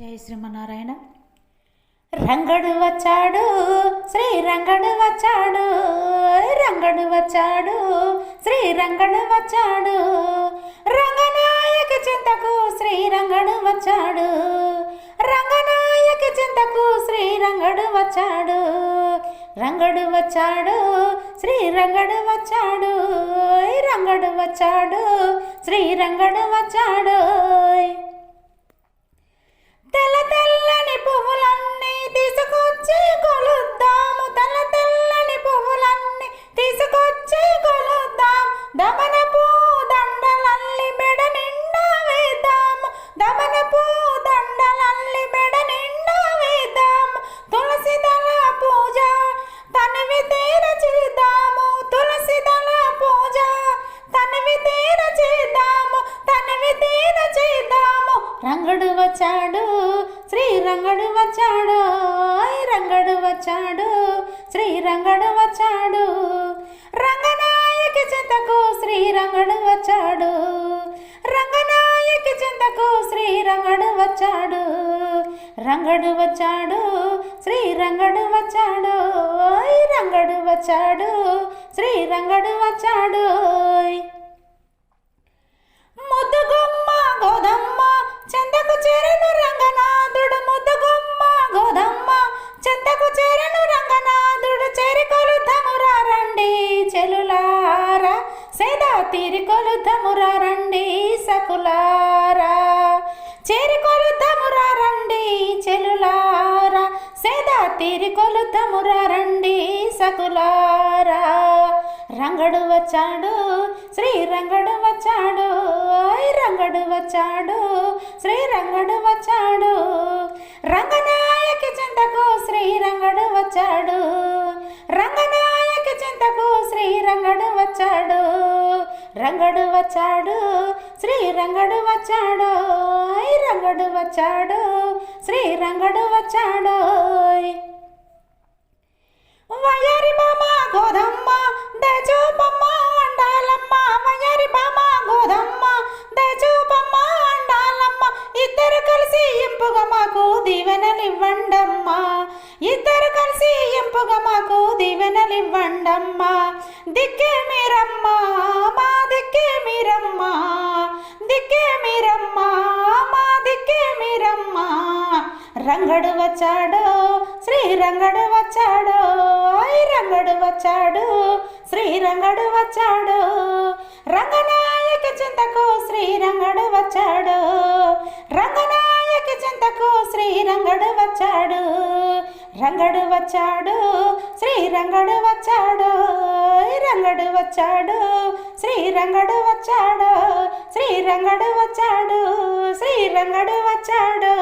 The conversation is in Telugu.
జై శ్రీమన్నారాయణ. రంగడు వచ్చాడు శ్రీ రంగడు వచ్చాడు రంగడు వచ్చాడు శ్రీ రంగడు వచ్చాడు. రంగనాయక చింతకు శ్రీ రంగడు వచ్చాడు రంగనాయక చింతకు శ్రీ రంగడు వచ్చాడు. రంగడు వచ్చాడు శ్రీ రంగడు వచ్చాడు రంగడు వచ్చాడు శ్రీ రంగడు వచ్చాడు. తెల్ల తెల్ల రంగడు వచ్చాడు రంగడు వచ్చాడు శ్రీ రంగడు వచ్చాడు. రంగనాయకి చింతకు శ్రీ రంగడు వచ్చాడు రంగనాయకి చింతకు శ్రీ రంగడు వచ్చాడు. రంగడు వచ్చాడు శ్రీ రంగడు వచ్చాడు రంగడు వచ్చాడు శ్రీ రంగడు వచ్చాడు. సేదా తీరి రండి సకులారా. చేరికొలు కొలుద్దామురా రండి చెలులారా. సేదా తీరి కొలుద్దామురా రండి సకులారా. రంగడు వచ్చాడు శ్రీ రంగడు వచ్చాడు ఓయ్ రంగడు వచ్చాడు శ్రీ రంగడు వచ్చాడు. రంగనాయకి చింతకు శ్రీ రంగడు వచ్చాడు. రంగనాయకి చింతకు శ్రీ రంగడు వచ్చాడు. రంగడు వచ్చాడు శ్రీ రంగడు వచ్చాడు రంగడు వచ్చాడు శ్రీ రంగడు వచ్చాడు. వయరి బామ గోదమ్మ దజూపమ్మ అండాలమ్మ. వయరి బామ గోధమ్మ దజూపమ్మ అండాలమ్మ. ఇద్దరు కలిసి ఇంపుగా మాకు దీవెనలివ్వండమ్మా. ఇద్దరు కలిసి ఇంపుగా మాకు దీవెనలివ్వండమ్మా. దిక్కే మీరమ్మా రంగడు వచ్చాడు శ్రీ రంగడు వచ్చాడు ఐ రంగడు వచ్చాడు శ్రీ రంగడు వచ్చాడు రంగనాయక చింతకు శ్రీ రంగడు వచ్చాడు రంగనాయక చింతకు శ్రీ రంగడు వచ్చాడు రంగడు వచ్చాడు శ్రీ రంగడు వచ్చాడు రంగడు వచ్చాడు శ్రీ రంగడు వచ్చాడు శ్రీ రంగడు వచ్చాడు శ్రీ రంగడు వచ్చాడు